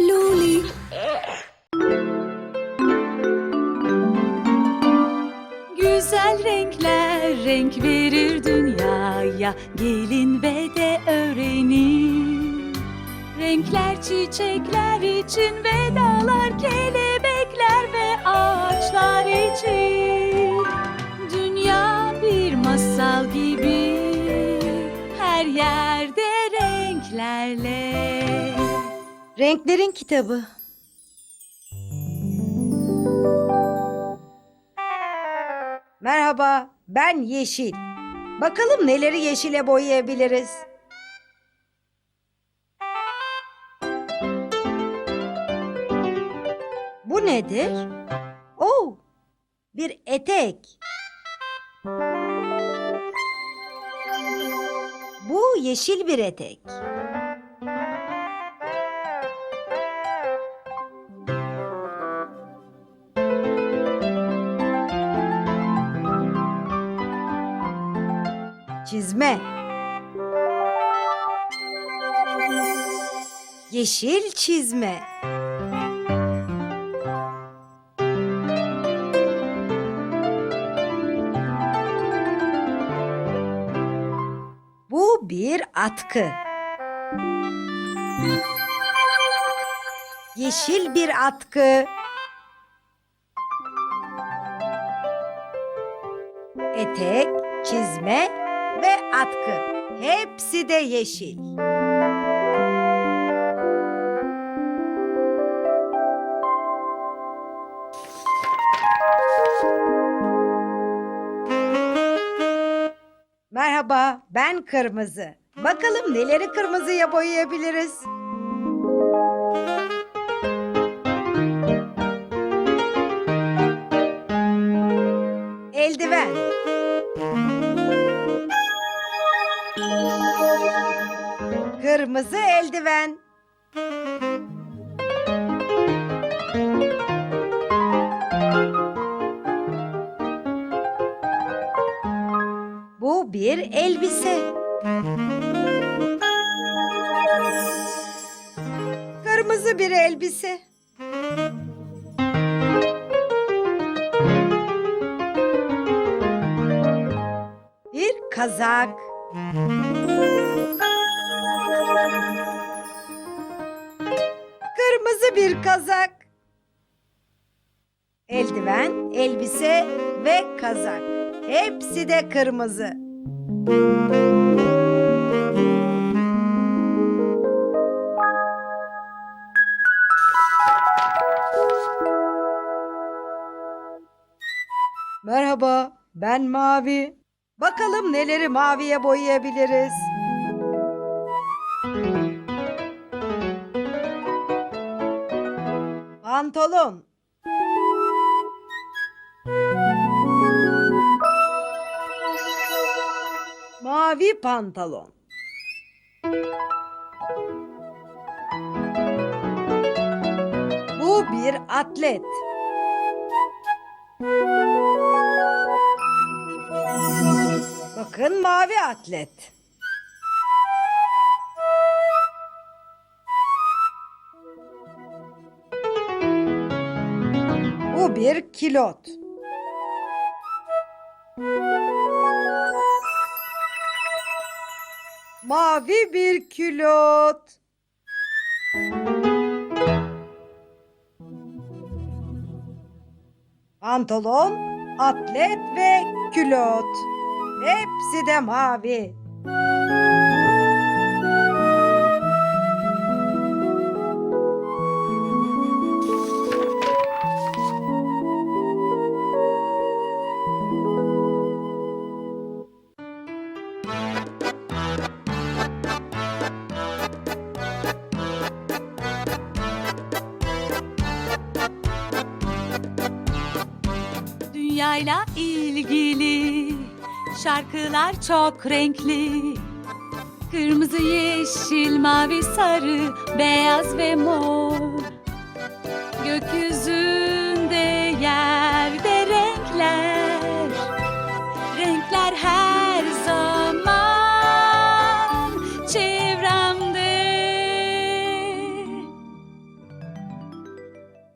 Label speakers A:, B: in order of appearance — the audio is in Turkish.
A: Luli. Güzel renkler renk verir dünyaya. Gelin ve de öğrenin. Renkler çiçekler için ve dağlar kelebekler ve ağaçlar için. Dünya bir masal gibi Her yerde renklerle
B: Renklerin kitabı. Merhaba, ben Yeşil. Bakalım neleri yeşile boyayabiliriz. Bu nedir? Oh, bir etek. Bu yeşil bir etek. Çizme. Yeşil çizme. Bu bir atkı. Yeşil bir atkı. Etek, çizme ve atkı. Hepsi de yeşil. Merhaba, ben Kırmızı. Bakalım neleri kırmızıya boyayabiliriz? Eldiven. Kırmızı eldiven. Bu bir elbise. Kırmızı bir elbise. Bir kazak. Kırmızı bir kazak. Eldiven, elbise ve kazak. Hepsi de kırmızı. Merhaba, ben Mavi. Bakalım neleri maviye boyayabiliriz. Pantolon. Mavi pantolon. Bu bir atlet. Bakın mavi atlet. Bir kilot. Mavi bir külot. Pantolon, atlet ve külot. Hepsi de mavi.
A: Dünyayla ilgili şarkılar çok renkli. Kırmızı, yeşil, mavi, sarı, beyaz ve mor. Gökyüzünde yerde renkler. Renkler her